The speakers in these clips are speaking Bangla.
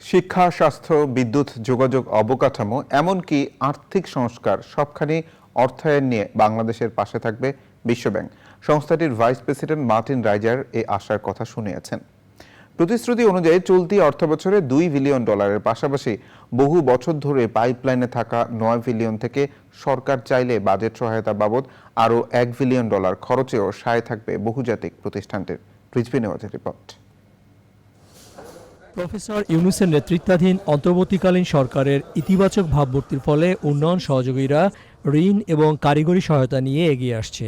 শিক্ষা, স্বাস্থ্য, বিদ্যুৎ, যোগাযোগ, অবকাঠামো, এমনকি আর্থিক সংস্কার সবখানি অর্থায়ন নিয়ে বাংলাদেশের পাশে থাকবে বিশ্বব্যাংক। সংস্থাটির ভাইস প্রেসিডেন্ট মার্টিন রাইজার এই আশার কথা শুনিয়েছেন। প্রতিশ্রুতি অনুযায়ী চলতি অর্থবছরে দুই বিলিয়ন ডলারের পাশাপাশি বহু বছর ধরে পাইপলাইনে থাকা নয় বিলিয়ন থেকে সরকার চাইলে বাজেট সহায়তা বাবদ আরও এক বিলিয়ন ডলার খরচেও সায় থাকবে বহুজাতিক প্রতিষ্ঠানটির। নেওয়াজের রিপোর্ট। প্রফেসর ইউনুসের নেতৃত্বাধীন অন্তর্বর্তীকালীন সরকারের ইতিবাচক ভাবমূর্তির ফলে উন্নয়ন সহযোগীরা ঋণ এবং কারিগরি সহায়তা নিয়ে এগিয়ে আসছে।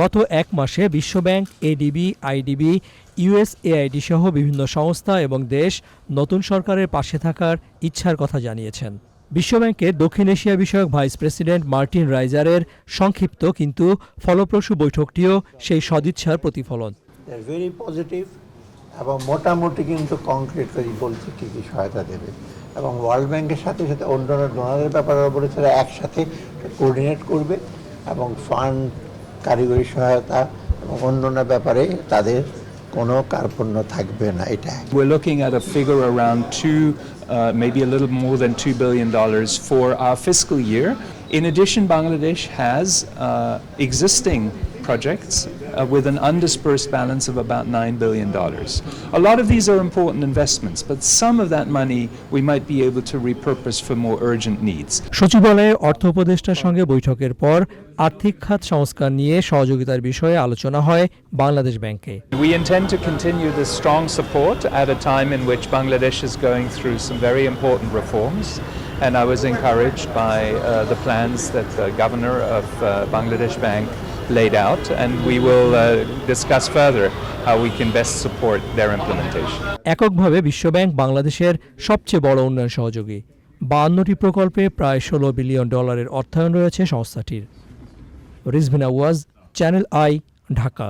গত এক মাসে বিশ্বব্যাংক, এডিবি, আইডিবি, ইউএসএআইডি সহ বিভিন্ন সংস্থা এবং দেশ নতুন সরকারের পাশে থাকার ইচ্ছার কথা জানিয়েছেন। বিশ্বব্যাংকের দক্ষিণ এশিয়া বিষয়ক ভাইস প্রেসিডেন্ট মার্টিন রাইজারের সংক্ষিপ্ত কিন্তু ফলপ্রসূ বৈঠকটিও সেই সদিচ্ছার প্রতিফলন। এবং মোটামুটি কিন্তু কংক্রিট করে বলছে কী কী সহায়তা দেবে এবং ওয়ার্ল্ড ব্যাংকের সাথে সাথে অন্যান্য ডোনারের ব্যাপারে বলেছে তারা একসাথে কোঅর্ডিনেট করবে এবং ফান্ড কারিগরি সহায়তা এবং অন্যান্য ব্যাপারে তাদের কোনো কার্পণ্য থাকবে না এটা We're looking at a figure around two, uh, maybe a little more than $2 billion for our fiscal year. In addition, Bangladesh has uh, existing projects uh, with an undispersed balance of about $9 billion. A lot of these are important investments, but some of that money we might be able to repurpose for more urgent needs. সচিবালয়ে অর্থ উপদেষ্টার সঙ্গে বৈঠকের পর আর্থিক খাত সংস্কার নিয়ে সহযোগিতার বিষয়ে আলোচনা হয় বাংলাদেশ ব্যাংকে We intend to continue this strong support at a time in which Bangladesh is going through some very important reforms. And I was encouraged by uh, the plans that the governor of uh, Bangladesh Bank laid out, and we will uh, discuss further how we can best support their implementation. এককভাবে বিশ্বব্যাংক বাংলাদেশের সবচেয়ে বড় উন্নয়ন সহযোগী। বাহান্নটি প্রকল্পে প্রায় ষোলো বিলিয়ন ডলারের অর্থায়ন রয়েছে সংস্থাটির। রিজভিনা ওয়াজ চ্যানেল আই ঢাকা।